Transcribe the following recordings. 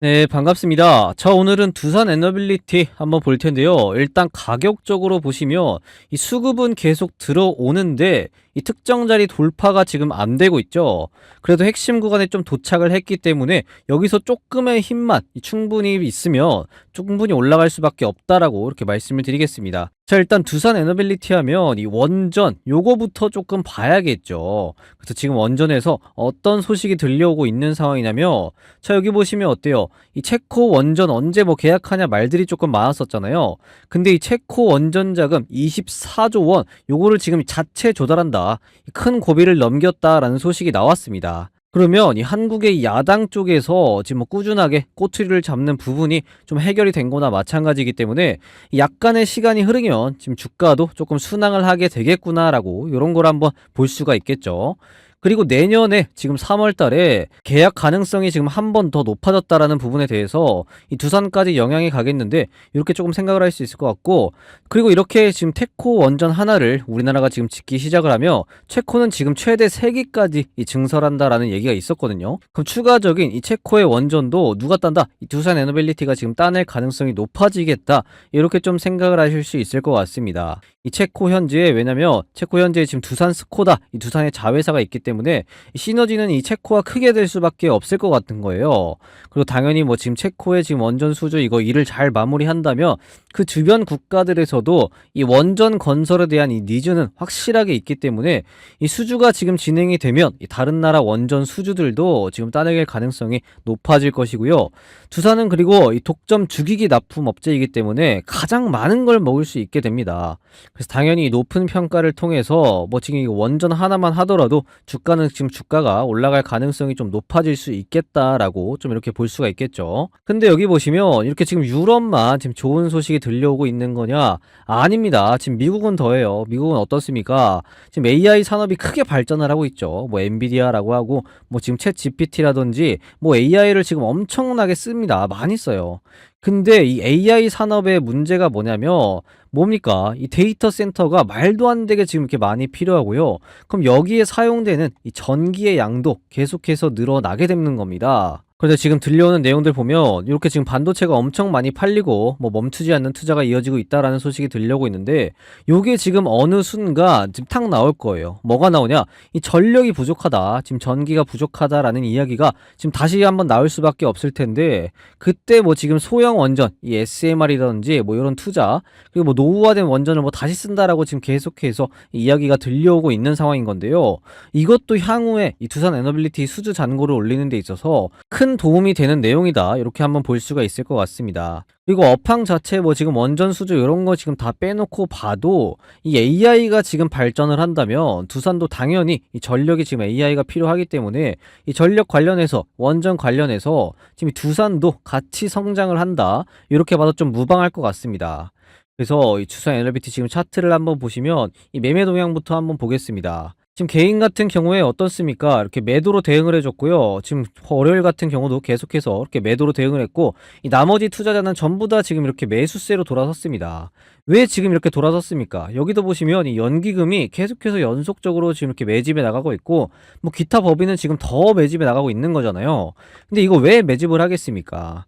네, 반갑습니다. 자, 오늘은 두산 에너빌리티 한번 볼 텐데요. 일단 가격적으로 보시면 이 수급은 계속 들어오는데 이 특정 자리 돌파가 지금 안 되고 있죠. 그래도 핵심 구간에 좀 도착을 했기 때문에 여기서 조금의 힘만 이 충분히 있으면 충분히 올라갈 수밖에 없다라고 이렇게 말씀을 드리겠습니다. 자, 일단 두산 에너빌리티 하면 이 원전 요거부터 조금 봐야겠죠. 그래서 지금 원전에서 어떤 소식이 들려오고 있는 상황이냐면 자, 여기 보시면 어때요? 이 체코 원전 언제 뭐 계약하냐 말들이 조금 많았었잖아요. 근데 이 체코 원전 자금 24조 원 요거를 지금 자체 조달한다. 큰 고비를 넘겼다라는 소식이 나왔습니다. 그러면 이 한국의 야당 쪽에서 지금 뭐 꾸준하게 꼬투리를 잡는 부분이 좀 해결이 된 거나 마찬가지이기 때문에 약간의 시간이 흐르면 지금 주가도 조금 순항을 하게 되겠구나라고 이런 걸 한번 볼 수가 있겠죠. 그리고 내년에 지금 3월 달에 계약 가능성이 지금 한 번 더 높아졌다라는 부분에 대해서 이 두산까지 영향이 가겠는데 이렇게 조금 생각을 할 수 있을 것 같고 그리고 이렇게 지금 테코 원전 하나를 우리나라가 지금 짓기 시작을 하며 체코는 지금 최대 3기까지 이 증설한다라는 얘기가 있었거든요. 그럼 추가적인 이 체코의 원전도 누가 딴다? 이 두산 에너빌리티가 지금 따낼 가능성이 높아지겠다. 이렇게 좀 생각을 하실 수 있을 것 같습니다. 이 체코 현지에 왜냐면 체코 현지에 지금 두산 스코다 이 두산의 자회사가 있기 때문에 이 시너지는 이 체코와 크게 될 수밖에 없을 것 같은 거예요. 그리고 당연히 뭐 지금 체코의 지금 원전 수주 이거 일을 잘 마무리한다면 그 주변 국가들에서도 이 원전 건설에 대한 이 니즈는 확실하게 있기 때문에 이 수주가 지금 진행이 되면 이 다른 나라 원전 수주들도 지금 따내길 가능성이 높아질 것이고요. 두산은 그리고 이 독점 죽이기 납품 업체이기 때문에 가장 많은 걸 먹을 수 있게 됩니다. 그래서 당연히 높은 평가를 통해서 뭐 지금 이 원전 하나만 하더라도 주가 는 지금 주가가 올라갈 가능성이 좀 높아질 수 있겠다라고 좀 이렇게 볼 수가 있겠죠. 근데 여기 보시면 이렇게 지금 유럽만 지금 좋은 소식이 들려오고 있는 거냐? 아닙니다. 지금 미국은 더해요. 미국은 어떻습니까? 지금 AI 산업이 크게 발전을 하고 있죠. 뭐 엔비디아라고 하고 뭐 지금 챗 GPT라든지 뭐 AI를 지금 엄청나게 씁니다. 많이 써요. 근데 이 AI 산업의 문제가 뭐냐면 뭡니까? 이 데이터 센터가 말도 안 되게 지금 이렇게 많이 필요하고요. 그럼 여기에 사용되는 이 전기의 양도 계속해서 늘어나게 되는 겁니다. 그런데 지금 들려오는 내용들 보면 이렇게 지금 반도체가 엄청 많이 팔리고 뭐 멈추지 않는 투자가 이어지고 있다라는 소식이 들려오고 있는데 요게 지금 어느 순간 지금 탁 나올 거예요. 뭐가 나오냐? 이 전력이 부족하다. 지금 전기가 부족하다라는 이야기가 지금 다시 한번 나올 수밖에 없을 텐데 그때 뭐 지금 소형 원전, 이 SMR이라든지 뭐 이런 투자 그리고 뭐 노후화된 원전을 뭐 다시 쓴다라고 지금 계속해서 이야기가 들려오고 있는 상황인 건데요. 이것도 향후에 이 두산 에너빌리티 수주 잔고를 올리는 데 있어서 큰 도움이 되는 내용이다. 이렇게 한번 볼 수가 있을 것 같습니다. 그리고 업황 자체 뭐 지금 원전 수주 이런 거 지금 다 빼놓고 봐도 이 AI가 지금 발전을 한다면 두산도 당연히 이 전력이 지금 AI가 필요하기 때문에 이 전력 관련해서 원전 관련해서 지금 이 두산도 같이 성장을 한다. 이렇게 봐도 좀 무방할 것 같습니다. 그래서 이 두산 에너비티 지금 차트를 한번 보시면 이 매매 동향부터 한번 보겠습니다. 지금 개인 같은 경우에 어떻습니까? 이렇게 매도로 대응을 해줬고요. 지금 월요일 같은 경우도 계속해서 이렇게 매도로 대응을 했고, 이 나머지 투자자는 전부 다 지금 이렇게 매수세로 돌아섰습니다. 왜 지금 이렇게 돌아섰습니까? 여기도 보시면 이 연기금이 계속해서 연속적으로 지금 이렇게 매집에 나가고 있고, 뭐 기타 법인은 지금 더 매집에 나가고 있는 거잖아요. 근데 이거 왜 매집을 하겠습니까?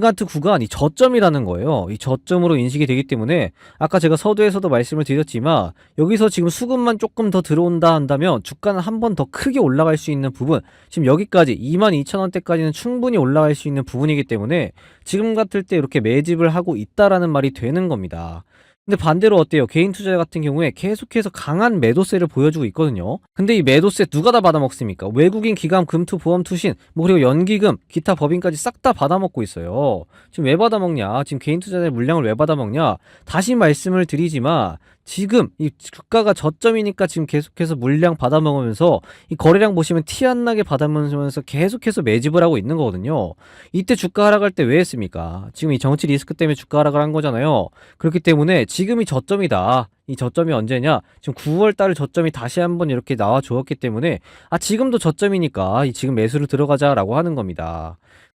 같은 구간이 저점이라는 거예요. 이 저점으로 인식이 되기 때문에 아까 제가 서두에서도 말씀을 드렸지만 여기서 지금 수급만 조금 더 들어온다 한다면 주가는 한 번 더 크게 올라갈 수 있는 부분 지금 여기까지 22,000원대까지는 충분히 올라갈 수 있는 부분이기 때문에 지금 같을 때 이렇게 매집을 하고 있다라는 말이 되는 겁니다. 근데 반대로 어때요? 개인 투자 같은 경우에 계속해서 강한 매도세를 보여주고 있거든요. 근데 이 매도세 누가 다 받아먹습니까? 외국인 기관, 금투, 보험, 투신, 뭐 그리고 연기금, 기타 법인까지 싹 다 받아먹고 있어요. 지금 왜 받아먹냐? 지금 개인 투자자의 물량을 왜 받아먹냐? 다시 말씀을 드리지만 지금 이 주가가 저점이니까 지금 계속해서 물량 받아먹으면서 이 거래량 보시면 티 안 나게 받아먹으면서 계속해서 매집을 하고 있는 거거든요. 이때 주가 하락할 때 왜 했습니까? 지금 이 정치 리스크 때문에 주가 하락을 한 거잖아요. 그렇기 때문에 지금이 저점이다. 이 저점이 언제냐? 지금 9월 달 저점이 다시 한번 이렇게 나와 주었기 때문에 아 지금도 저점이니까 이 지금 매수를 들어가자라고 하는 겁니다.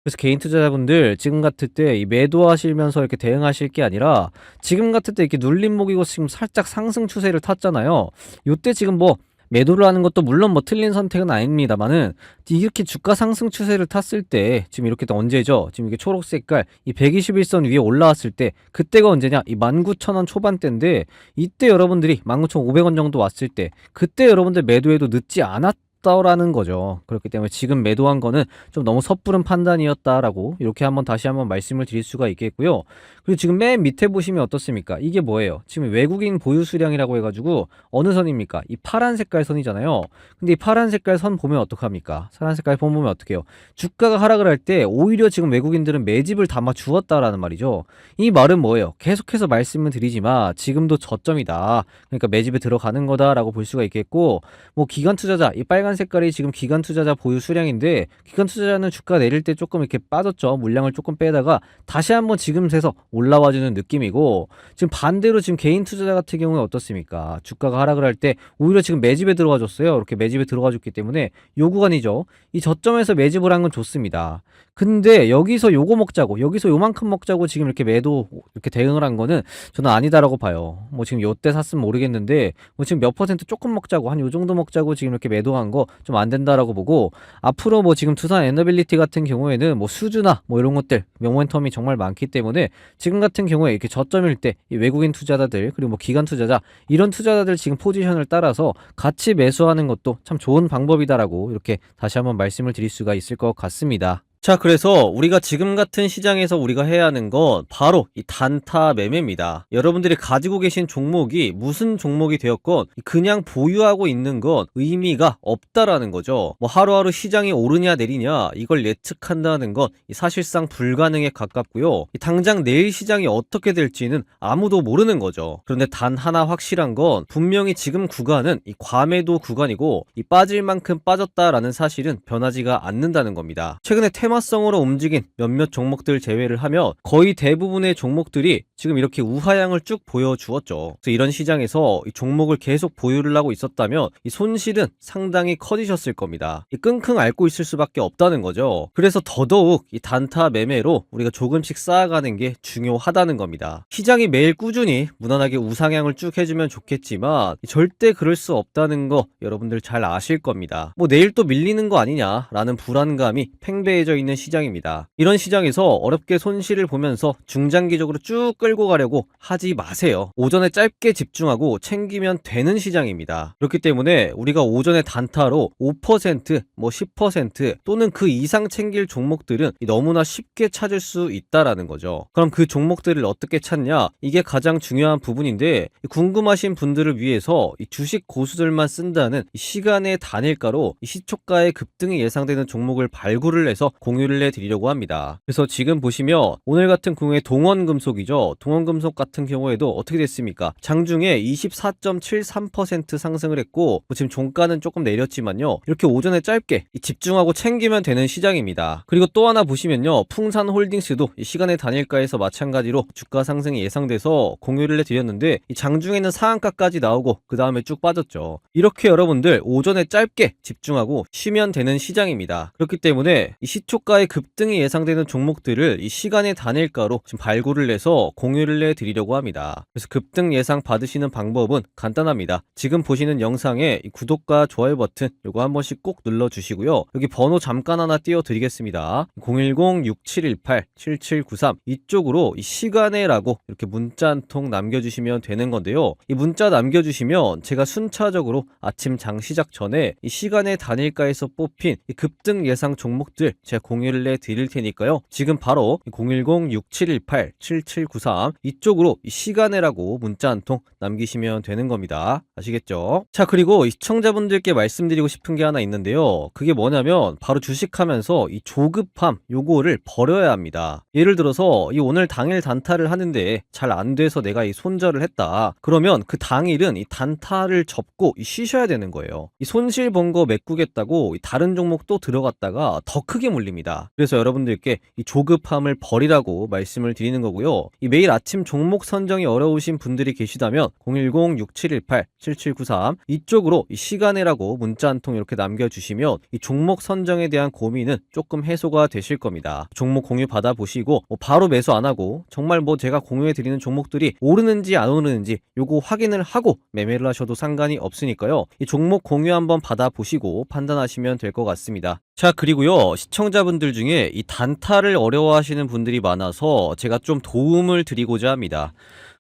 그래서 개인 투자자분들 지금 같을 때 이 매도하시면서 이렇게 대응하실 게 아니라 지금 같을 때 이렇게 눌림목이고 지금 살짝 상승 추세를 탔잖아요. 요때 지금 뭐 매도를 하는 것도 물론 뭐 틀린 선택은 아닙니다만은 이렇게 주가 상승 추세를 탔을 때 지금 이렇게 또 언제죠? 지금 이게 초록 색깔 이 121선 위에 올라왔을 때 그때가 언제냐? 이 19,000원 초반대인데 이때 여러분들이 19,500원 정도 왔을 때 그때 여러분들 매도해도 늦지 않았 다라는 거죠. 그렇기 때문에 지금 매도한 거는 좀 너무 섣부른 판단이었다라고 이렇게 한번 다시 한번 말씀을 드릴 수가 있겠고요. 그리고 지금 맨 밑에 보시면 어떻습니까? 이게 뭐예요? 지금 외국인 보유 수량이라고 해가지고 어느 선입니까? 이 파란 색깔 선이잖아요. 근데 이 파란 색깔 선 보면 어떡합니까? 파란 색깔 선 보면 어떡해요? 주가가 하락을 할 때 오히려 지금 외국인들은 매집을 담아 주었다라는 말이죠. 이 말은 뭐예요? 계속해서 말씀을 드리지만 지금도 저점이다. 그러니까 매집에 들어가는 거다라고 볼 수가 있겠고 뭐 기관 투자자 이 빨간 색깔이 지금 기관 투자자 보유 수량인데 기관 투자자는 주가 내릴 때 조금 이렇게 빠졌죠. 물량을 조금 빼다가 다시 한번 지금 세서 올라와 주는 느낌이고 지금 반대로 지금 개인 투자자 같은 경우에 어떻습니까? 주가가 하락을 할 때 오히려 지금 매집에 들어가 줬어요. 이렇게 매집에 들어가 줬기 때문에 요 구간이죠. 이 저점에서 매집을 한 건 좋습니다. 근데 여기서 요거 먹자고 여기서 요만큼 먹자고 지금 이렇게 매도 이렇게 대응을 한 거는 저는 아니다라고 봐요. 뭐 지금 요때 샀으면 모르겠는데 뭐 지금 몇 퍼센트 조금 먹자고 한 요 정도 먹자고 지금 이렇게 매도한 거 좀 안 된다라고 보고 앞으로 뭐 지금 두산 에너빌리티 같은 경우에는 뭐 수주나 뭐 이런 것들 명momen텀이 정말 많기 때문에 지금 같은 경우에 이렇게 저점일 때이 외국인 투자자들 그리고 뭐 기관 투자자 이런 투자자들 지금 포지션을 따라서 같이 매수하는 것도 참 좋은 방법이다라고 이렇게 다시 한번 말씀을 드릴 수가 있을 것 같습니다. 자, 그래서 우리가 지금 같은 시장에서 우리가 해야 하는 건 바로 이 단타 매매입니다. 여러분들이 가지고 계신 종목이 무슨 종목이 되었건 그냥 보유하고 있는 건 의미가 없다라는 거죠. 뭐 하루하루 시장이 오르냐 내리냐 이걸 예측한다는 건 사실상 불가능에 가깝고요. 당장 내일 시장이 어떻게 될지는 아무도 모르는 거죠. 그런데 단 하나 확실한 건 분명히 지금 구간은 이 과매도 구간이고 이 빠질 만큼 빠졌다라는 사실은 변하지가 않는다는 겁니다. 최근에 테마성으로 움직인 몇몇 종목들 제외를 하면 거의 대부분의 종목들이 지금 이렇게 우하향을 쭉 보여주었죠. 그래서 이런 시장에서 이 종목을 계속 보유를 하고 있었다면 이 손실은 상당히 커지셨을 겁니다. 이 끙끙 앓고 있을 수밖에 없다는 거죠. 그래서 더더욱 이 단타 매매로 우리가 조금씩 쌓아가는 게 중요하다는 겁니다. 시장이 매일 꾸준히 무난하게 우상향을 쭉 해주면 좋겠지만 절대 그럴 수 없다는 거 여러분들 잘 아실 겁니다. 뭐 내일 또 밀리는 거 아니냐라는 불안감이 팽배해져 있는 시장입니다. 이런 시장에서 어렵게 손실을 보면서 중장기적으로 쭉 끌고 가려고 하지 마세요. 오전에 짧게 집중하고 챙기면 되는 시장입니다. 그렇기 때문에 우리가 오전에 단타로 5%, 뭐 10% 또는 그 이상 챙길 종목들은 너무나 쉽게 찾을 수 있다라는 거죠. 그럼 그 종목들을 어떻게 찾냐? 이게 가장 중요한 부분인데 궁금하신 분들을 위해서 이 주식 고수들만 쓴다는 이 시간의 단일가로 이 시초가의 급등이 예상되는 종목을 발굴을 해서 공유를 해드리려고 합니다. 그래서 지금 보시면 오늘 같은 경우에 동원금속이죠. 동원금속 같은 경우에도 어떻게 됐습니까? 장중에 24.73% 상승을 했고 뭐 지금 종가는 조금 내렸지만요. 이렇게 오전에 짧게 이 집중하고 챙기면 되는 시장입니다. 그리고 또 하나 보시면요. 풍산홀딩스도 이 시간의 단일가에서 마찬가지로 주가 상승이 예상돼서 공유를 해드렸는데 이 장중에는 상한가까지 나오고 그 다음에 쭉 빠졌죠. 이렇게 여러분들 오전에 짧게 집중하고 쉬면 되는 시장입니다. 그렇기 때문에 이 시초 가의 급등이 예상되는 종목들을 이 시간의 단일가로 지금 발굴을 해서 공유를 해드리려고 합니다. 그래서 급등 예상 받으시는 방법은 간단합니다. 지금 보시는 영상에 이 구독과 좋아요 버튼 이거 한 번씩 꼭 눌러주시고요. 여기 번호 잠깐 하나 띄워드리겠습니다. 010-6718-7793 이쪽으로 이 시간에라고 이렇게 문자 한 통 남겨주시면 되는 건데요. 이 문자 남겨주시면 제가 순차적으로 아침 장 시작 전에 이 시간의 단일가에서 뽑힌 이 급등 예상 종목들 제가 공유를 해 드릴 테니까요. 지금 바로 010-6718-7793 이쪽으로 이 시간에라고 문자 한 통 남기시면 되는 겁니다. 아시겠죠? 자, 그리고 이 시청자분들께 말씀드리고 싶은 게 하나 있는데요. 그게 뭐냐면 바로 주식하면서 이 조급함 요거를 버려야 합니다. 예를 들어서 이 오늘 당일 단타를 하는데 잘 안 돼서 내가 이 손절을 했다. 그러면 그 당일은 이 단타를 접고 이 쉬셔야 되는 거예요. 이 손실 본 거 메꾸겠다고 이 다른 종목 또 들어갔다가 더 크게 물립니다. 있습니다. 그래서 여러분들께 이 조급함을 버리라고 말씀을 드리는 거고요. 이 매일 아침 종목 선정이 어려우신 분들이 계시다면 010-6718-7793 이쪽으로 이 시간에라고 문자 한 통 이렇게 남겨주시면 이 종목 선정에 대한 고민은 조금 해소가 되실 겁니다. 종목 공유 받아보시고 뭐 바로 매수 안 하고 정말 뭐 제가 공유해 드리는 종목들이 오르는지 안 오르는지 요거 확인을 하고 매매를 하셔도 상관이 없으니까요. 이 종목 공유 한번 받아보시고 판단하시면 될 것 같습니다. 자, 그리고요, 시청자 분들 중에 이 단타를 어려워하시는 분들이 많아서 제가 좀 도움을 드리고자 합니다.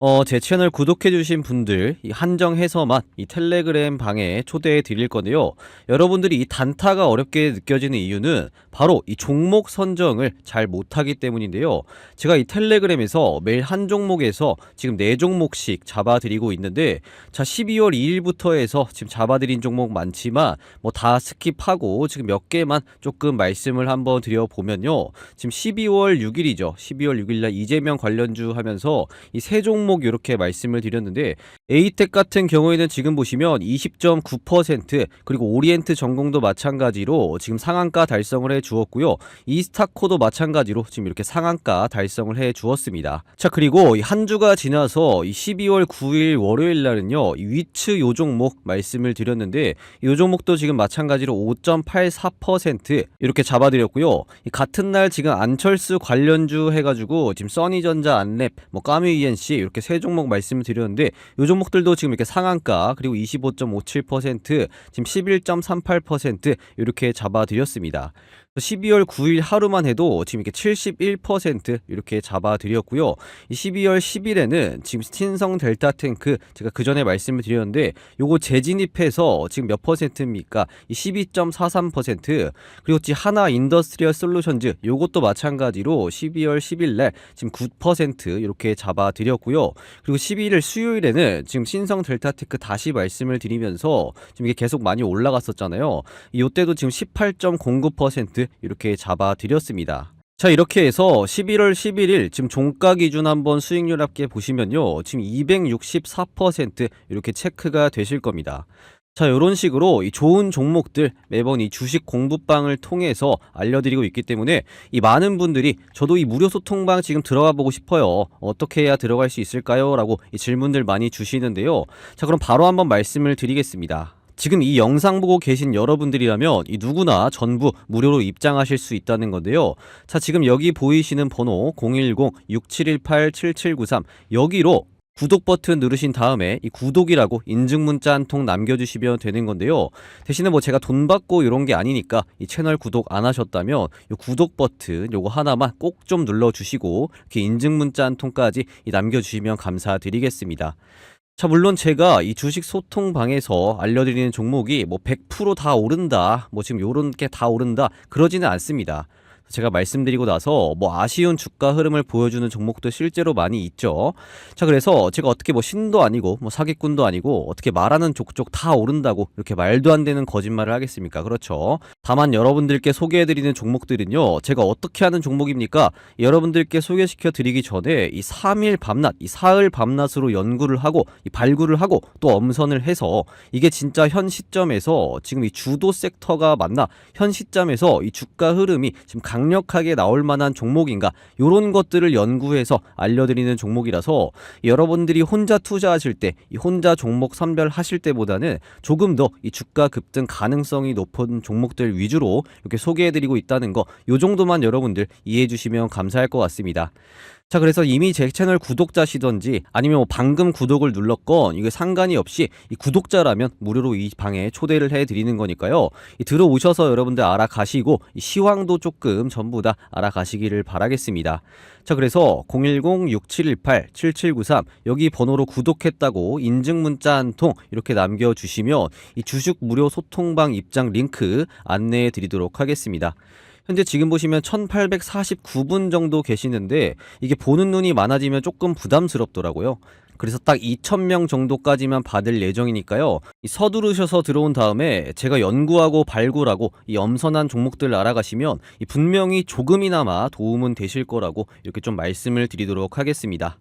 어, 제 채널 구독해주신 분들, 이 한정해서만 이 텔레그램 방에 초대해 드릴 건데요. 여러분들이 이 단타가 어렵게 느껴지는 이유는 바로 이 종목 선정을 잘 못하기 때문인데요. 제가 이 텔레그램에서 매일 한 종목에서 지금 네 종목씩 잡아드리고 있는데, 자, 12월 2일부터 해서 지금 잡아드린 종목 많지만, 뭐 다 스킵하고 지금 몇 개만 조금 말씀을 한번 드려보면요. 지금 12월 6일이죠. 12월 6일날 이재명 관련주 하면서 이 세 종목 이렇게 말씀을 드렸는데, 에이텍 같은 경우에는 지금 보시면 20.9% 그리고 오리엔트 전공도 마찬가지로 지금 상한가 달성을 해 주었고요. 이스타코도 마찬가지로 지금 이렇게 상한가 달성을 해 주었습니다. 자, 그리고 이한 주가 지나서 이 12월 9일 월요일 날은요. 이 위츠 요 종목 말씀을 드렸는데 요 종목도 지금 마찬가지로 5.84% 이렇게 잡아드렸고요. 이 같은 날 지금 안철수 관련주 해가지고 지금 써니전자 안랩, 뭐 까미 ENC 이렇게 세 종목 말씀을 드렸는데 요 종목들도 지금 이렇게 상한가 그리고 25.57% 지금 11.38% 이렇게 잡아드렸습니다. 12월 9일 하루만 해도 지금 이렇게 71% 이렇게 잡아드렸고요. 이 12월 10일에는 지금 신성 델타 탱크 제가 그 전에 말씀을 드렸는데 요거 재진입해서 지금 몇 퍼센트입니까? 이12.43% 그리고 지금 하나 인더스트리얼 솔루션즈 요것도 마찬가지로 12월 10일 날 지금 9% 이렇게 잡아드렸고요. 그리고 11일 수요일에는 지금 신성 델타 테크 다시 말씀을 드리면서 지금 이게 계속 많이 올라갔었잖아요. 이때도 지금 18.09% 이렇게 잡아드렸습니다. 자 이렇게 해서 11월 11일 지금 종가 기준 한번 수익률 합계 보시면요 지금 264% 이렇게 체크가 되실 겁니다. 자, 이런 식으로 이 좋은 종목들 매번 이 주식 공부방을 통해서 알려드리고 있기 때문에 이 많은 분들이 저도 이 무료 소통방 지금 들어가 보고 싶어요. 어떻게 해야 들어갈 수 있을까요? 라고 이 질문들 많이 주시는데요. 자, 그럼 바로 한번 말씀을 드리겠습니다. 지금 이 영상 보고 계신 여러분들이라면 이 누구나 전부 무료로 입장하실 수 있다는 건데요. 자, 지금 여기 보이시는 번호 010-6718-7793 여기로 구독 버튼 누르신 다음에 이 구독이라고 인증 문자 한 통 남겨주시면 되는 건데요. 대신에 뭐 제가 돈 받고 이런 게 아니니까 이 채널 구독 안 하셨다면 이 구독 버튼 요거 하나만 꼭 좀 눌러주시고 이렇게 인증 문자 한 통까지 이 남겨주시면 감사드리겠습니다. 자, 물론 제가 이 주식 소통방에서 알려드리는 종목이 뭐 100%다 오른다, 뭐 지금 요런 게 다 오른다, 그러지는 않습니다. 제가 말씀드리고 나서 뭐 아쉬운 주가 흐름을 보여주는 종목도 실제로 많이 있죠. 자, 그래서 제가 어떻게 뭐 신도 아니고 뭐 사기꾼도 아니고 어떻게 말하는 족족 다 오른다고 이렇게 말도 안 되는 거짓말을 하겠습니까? 그렇죠. 다만 여러분들께 소개해드리는 종목들은요, 제가 어떻게 하는 종목입니까? 여러분들께 소개시켜 드리기 전에 이 3일 밤낮, 이 사흘 밤낮으로 연구를 하고 이 발굴을 하고 또 엄선을 해서 이게 진짜 현 시점에서 지금 이 주도 섹터가 맞나? 현 시점에서 이 주가 흐름이 지금 강 력하게 나올 만한 종목인가? 요런 것들을 연구해서 알려드리는 종목이라서 여러분들이 혼자 투자하실 때, 이 혼자 종목 선별하실 때보다는 조금 더 이 주가 급등 가능성이 높은 종목들 위주로 이렇게 소개해드리고 있다는 거, 요 정도만 여러분들 이해해 주시면 감사할 것 같습니다. 자, 그래서 이미 제 채널 구독자시던지 아니면 뭐 방금 구독을 눌렀건 이게 상관이 없이 이 구독자라면 무료로 이 방에 초대를 해 드리는 거니까요. 이 들어오셔서 여러분들 알아가시고 이 시황도 조금 전부 다 알아가시기를 바라겠습니다. 자, 그래서 010-6718-7793 여기 번호로 구독했다고 인증 문자 한 통 이렇게 남겨 주시면 이 주식 무료 소통방 입장 링크 안내해 드리도록 하겠습니다. 현재 지금 보시면 1849분 정도 계시는데 이게 보는 눈이 많아지면 조금 부담스럽더라고요. 그래서 딱 2,000명 정도까지만 받을 예정이니까요. 이 서두르셔서 들어온 다음에 제가 연구하고 발굴하고 이 엄선한 종목들 알아가시면 이 분명히 조금이나마 도움은 되실 거라고 이렇게 좀 말씀을 드리도록 하겠습니다.